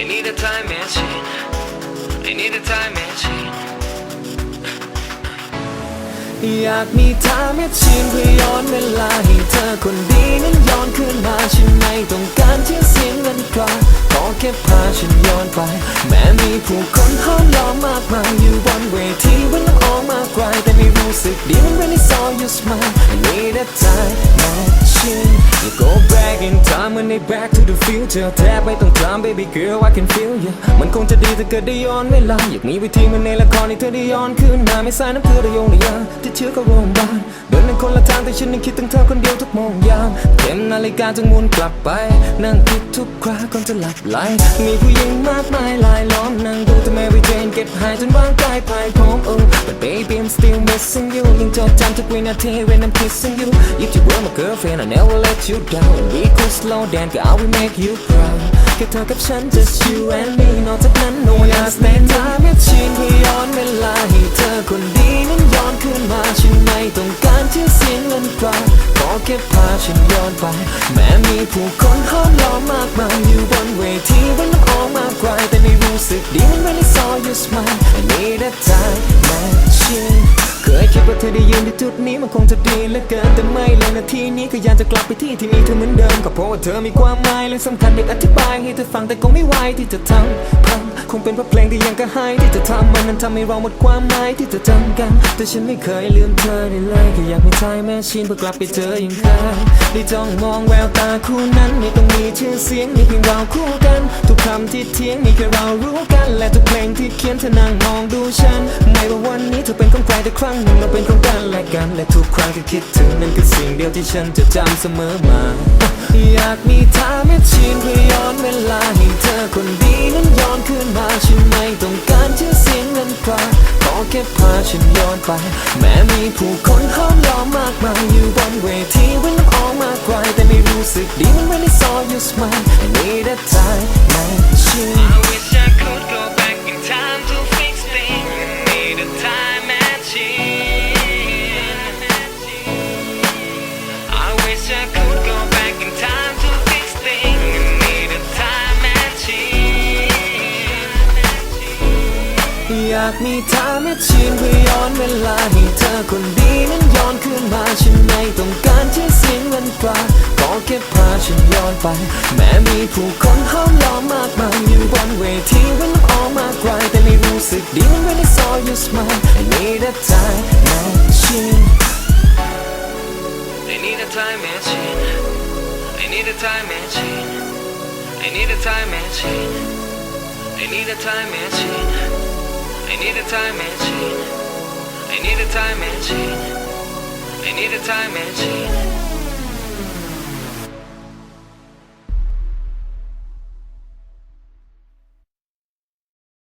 a time machine I need a time machine อยากมีทางแมชชีนเพื่อย้อนเวลาให้เธอคนดีนั้นย้อนคืนมาฉันไม่ต้องการที่เสียเงินตราขอแค่พาฉันย้อนไป แม้มีผู้คนห้อมล้อมมากมายอยู่บนเวทีวันน้ำออกมากกว่าแต่ไม่รู้สึกดีมันเป็น it's all you smile I need a time in time when they back to the future แทบไม่ต้องถาม baby girl I can feel you มันคงจะดีถ้าเกิดได้ย้อนเวลาอยากมีวิธีมันในละครที่เธอได้ย้อนคืนมาไม่สายน้ำเกลือระยงระยาที่เชื่อก็โรงพยาบาลเดินในคนละทางแต่ฉันยังคิดถึงเธอคนเดียวทุกโมงยามเข็มนาฬิกาจึงมุนกลับไป นั่งคิดทุกคราก่อนจะหลับไหลมีผู้หญิงมากมายหลายล้อมนั่งดูแต่ Mary Jane เก็บหายจนร่า still missing you ยังจดจำทุกวินาที when I'm kissing you if you were my girlfriend I never let you down we could slow down ก็ I will make you proud แค่เธอกับฉัน just you and me นอกจากนั้น no one else stand time machine เพื่ย้อนเวลาให้เธอคนดีนั้นย้อนคืนมาฉันไม่ต้องการที่เสียงเงินตราขอแค่พาฉันย้อนไป แม้มีผู้คนห้อมล้อมมากมายอยู่บน เธอได้ยืนที่จุดนี้มันคงจะดีเหลือเกินแต่ไม่เลยนาทีนี้ก็ยากจะกลับไปที่ที่มีเธอเหมือนเดิมก็เพราะว่าเธอมีความหมายและสำคัญอยากอธิบายให้เธอฟังแต่คงไม่ไหวที่จะทำพังคงเป็นเพราะเพลงที่ยังกระหายที่จะทำมันนั้นทำให้เราหมดความหมายที่จะจำกัน แต่ฉันไม่เคยลืมเธอได้เลยแค่อยากมีทายแม่ชินเพื่อกลับไปเจออย่างเคยได้จ้องมองแววตาคู่นั้นไม่ต้องมีชื่อเสียงมีเพียงเราคู่กัน ทุกคำที่เถียงมีแค่เรารู้กัน และทุกเพลงที่เขียนเธอนั่งมองดูฉัน กัน และทุกครั้งที่คิดถึงนั่นคือสิ่งเดียวที่ฉันจะจำเสมอมา อยากมีทางแมชชีนเพื่อย้อนเวลาให้เธอคนดีนั้นย้อนคืนมาฉันไม่ต้องการชื่อเสียงเงินตราขอแค่พาฉันย้อนไป แม้มีผู้คนห้อมล้อมมากมายอยู่บนเวทีวันน้ำออกมากกว่าแต่ไม่รู้สึกดีมันไม่ได้ saw you smile I need a time อยากมีทางแมชชีนเพื่อย้อนเวลาให้เธอคนดีนั้นย้อนคืนมาฉันไม่ต้องการที่เสียงเงินตราขอแค่พาฉันย้อนไป แม้มีผู้คนห้อมล้อมมากมายอยู่บนเวทีวันน้ำออกมากกว่าแต่ไม่รู้สึกดีมันไม่ได้ saw you smile I need a time machine I need a time machine I need a time machine I need a time machine I need a time machine I need a time machine I need a time machine I need a time machine